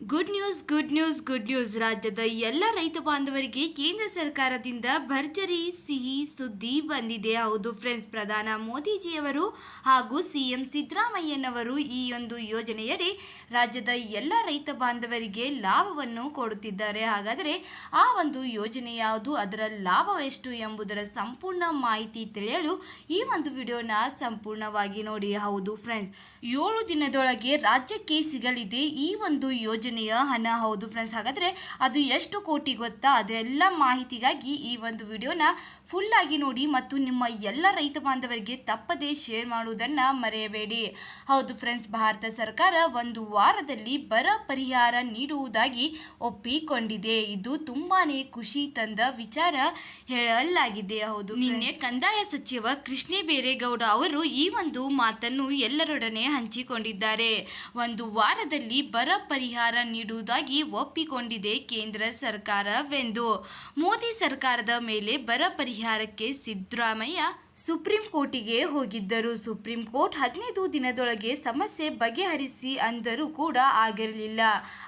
Good news good news good news ರಾಜ್ಯದ ಎಲ್ಲ ರೈತ ಬಾಂಧವರಿಗೆ ಕೇಂದ್ರ ಸರ್ಕಾರದಿಂದ ಭರ್ಜರಿ ಸಿಹಿ ಸುದ್ದಿ ಬಂದಿದೆ. ಹೌದು ಫ್ರೆಂಡ್ಸ್ ಪ್ರಧಾನ ಮೋದಿಜಿಯವರು ಹಾಗೂ ಸಿಎಂ ಸಿದ್ದರಾಮಯ್ಯನವರು ಈ ಒಂದು ಯೋಜನೆಯಡಿ ರಾಜ್ಯದ ಎಲ್ಲ ರೈತ ಬಾಂಧವರಿಗೆ ಲಾಭವನ್ನು ಕೊಡುತ್ತಿದ್ದಾರೆ. ಹಾಗಾದರೆ ಆ ಒಂದು ಯೋಜನೆ ಯಾವುದು, ಅದರ ಲಾಭವೆಷ್ಟು ಎಂಬುದರ ಸಂಪೂರ್ಣ ಮಾಹಿತಿ ತಿಳಿಯಲು ಈ ಒಂದು ವಿಡಿಯೋನ ಸಂಪೂರ್ಣವಾಗಿ ನೋಡಿ. ಹೌದು ಫ್ರೆಂಡ್ಸ್ ಏಳು ದಿನದೊಳಗೆ ರಾಜ್ಯಕ್ಕೆ ಸಿಗಲಿದೆ ಈ ಒಂದು ಯೋಜನೆಯ ಹಣ ಹೌದು ಫ್ರೆಂಡ್ಸ್ ಹಾಗಾದರೆ ಅದು ಎಷ್ಟು ಕೋಟಿ ಗೊತ್ತಾ? ಅದೆಲ್ಲ ಮಾಹಿತಿಗಾಗಿ ಈ ಒಂದು ವಿಡಿಯೋನ ಫುಲ್ ಆಗಿ ನೋಡಿ ಮತ್ತು ನಿಮ್ಮ ಎಲ್ಲ ರೈತ ಬಾಂಧವರಿಗೆ ತಪ್ಪದೇ ಶೇರ್ ಮಾಡುವುದನ್ನು ಮರೆಯಬೇಡಿ. ಹೌದು ಫ್ರೆಂಡ್ಸ್ ಭಾರತ ಸರ್ಕಾರ ಒಂದು ವಾರದಲ್ಲಿ ಬರ ಪರಿಹಾರ ನೀಡುವುದಾಗಿ ಒಪ್ಪಿಕೊಂಡಿದೆ. ಇದು ತುಂಬಾ ಖುಷಿ ತಂದ ವಿಚಾರ ಹೇಳಲಾಗಿದೆ. ಹೌದು ನಿನ್ನೆ ಕಂದಾಯ ಸಚಿವ ಕೃಷ್ಣ ಬೇರೇಗೌಡ ಅವರು ಈ ಒಂದು ಮಾತನ್ನು ಎಲ್ಲರೊಡನೆ ಹಂಚಿಕೊಂಡಿದ್ದಾರೆ. ಒಂದು ವಾರದಲ್ಲಿ ಬರ ಪರಿಹಾರ ನೀಡುವುದಾಗಿ ಒಪ್ಪಿಕೊಂಡಿದೆ ಕೇಂದ್ರ ಸರ್ಕಾರವೆಂದು. ಮೋದಿ ಸರ್ಕಾರದ ಮೇಲೆ ಬರ ಪರಿಹಾರಕ್ಕೆ ಸಿದ್ದರಾಮಯ್ಯ ಸುಪ್ರೀಂ ಕೋರ್ಟಿಗೆ ಹೋಗಿದ್ದರು. ಸುಪ್ರೀಂ ಕೋರ್ಟ್ ಹದಿನೈದು ದಿನದೊಳಗೆ ಸಮಸ್ಯೆ ಬಗೆಹರಿಸಿ ಅಂದರೂ ಕೂಡ ಆಗಿರಲಿಲ್ಲ.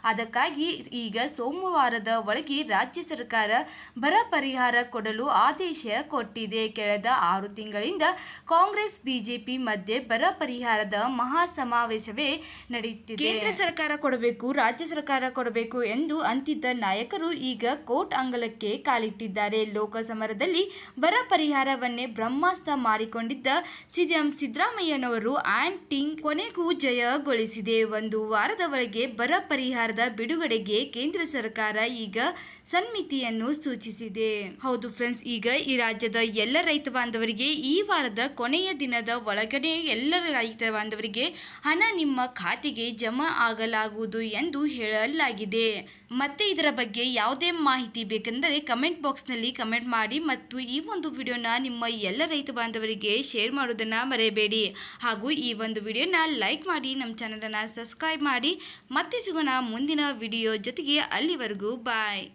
ಅದಕ್ಕಾಗಿ ಈಗ ಸೋಮವಾರದ ಒಳಗೆ ರಾಜ್ಯ ಸರ್ಕಾರ ಬರ ಪರಿಹಾರ ಕೊಡಲು ಆದೇಶ ಕೊಟ್ಟಿದೆ. ಕಳೆದ ಆರು ತಿಂಗಳಿಂದ ಕಾಂಗ್ರೆಸ್, ಬಿಜೆಪಿ ಮಧ್ಯೆ ಬರ ಪರಿಹಾರದ ಮಹಾ ಸಮಾವೇಶವೇ ನಡೆಯುತ್ತಿದೆ. ಕೇಂದ್ರ ಸರ್ಕಾರ ಕೊಡಬೇಕು, ರಾಜ್ಯ ಸರ್ಕಾರ ಕೊಡಬೇಕು ಎಂದು ಅಂತಿದ್ದ ನಾಯಕರು ಈಗ ಕೋರ್ಟ್ ಅಂಗಳಕ್ಕೆ ಕಾಲಿಟ್ಟಿದ್ದಾರೆ. ಲೋಕಸಮರದಲ್ಲಿ ಬರ ಪರಿಹಾರವನ್ನೇ ಬ್ರಹ್ಮಾಸ್ತ್ರ ಮಾಡಿಕೊಂಡಿದ್ದ ಸಿಎಂ ಸಿದ್ದರಾಮಯ್ಯನವರು ಆಂಟಿಂಗ್ ಕೊನೆಗೂ ಜಯಗೊಳಿಸಿದೆ. ಒಂದು ವಾರದ ಒಳಗೆ ಬರ ಪರಿಹಾರದ ಬಿಡುಗಡೆಗೆ ಕೇಂದ್ರ ಸರ್ಕಾರ ಈಗ ಸನ್ಮಿತಿಯನ್ನು ಸೂಚಿಸಿದೆ. ಹೌದು ಫ್ರೆಂಡ್ಸ್, ಈಗ ಈ ರಾಜ್ಯದ ಎಲ್ಲ ರೈತ ಬಾಂಧವರಿಗೆ ಈ ವಾರದ ಕೊನೆಯ ದಿನದ ಒಳಗಡೆ ಎಲ್ಲ ರೈತ ಬಾಂಧವರಿಗೆ ಹಣ ನಿಮ್ಮ ಖಾತೆಗೆ ಜಮಾ ಆಗಲಾಗುವುದು ಎಂದು ಹೇಳಲಾಗಿದೆ. ಮತ್ತೆ ಇದರ ಬಗ್ಗೆ ಯಾವುದೇ ಮಾಹಿತಿ ಬೇಕೆಂದರೆ ಕಮೆಂಟ್ ಬಾಕ್ಸ್ನಲ್ಲಿ ಕಮೆಂಟ್ ಮಾಡಿ ಮತ್ತು ಈ ಒಂದು ವಿಡಿಯೋನ ನಿಮ್ಮ ಎಲ್ಲ ರೈತ ಬಾಂಧವರಿಗೆ ಶೇರ್ ಮಾಡೋದನ್ನು ಮರೆಯಬೇಡಿ. ಹಾಗೂ ಈ ಒಂದು ವಿಡಿಯೋನ ಲೈಕ್ ಮಾಡಿ, ನಮ್ಮ ಚಾನಲನ್ನು ಸಬ್ಸ್ಕ್ರೈಬ್ ಮಾಡಿ. ಮತ್ತೆ ಸಿಗೋಣ ಮುಂದಿನ ವಿಡಿಯೋ ಜೊತೆಗೆ ಅಲ್ಲಿವರೆಗೂ ಬಾಯ್.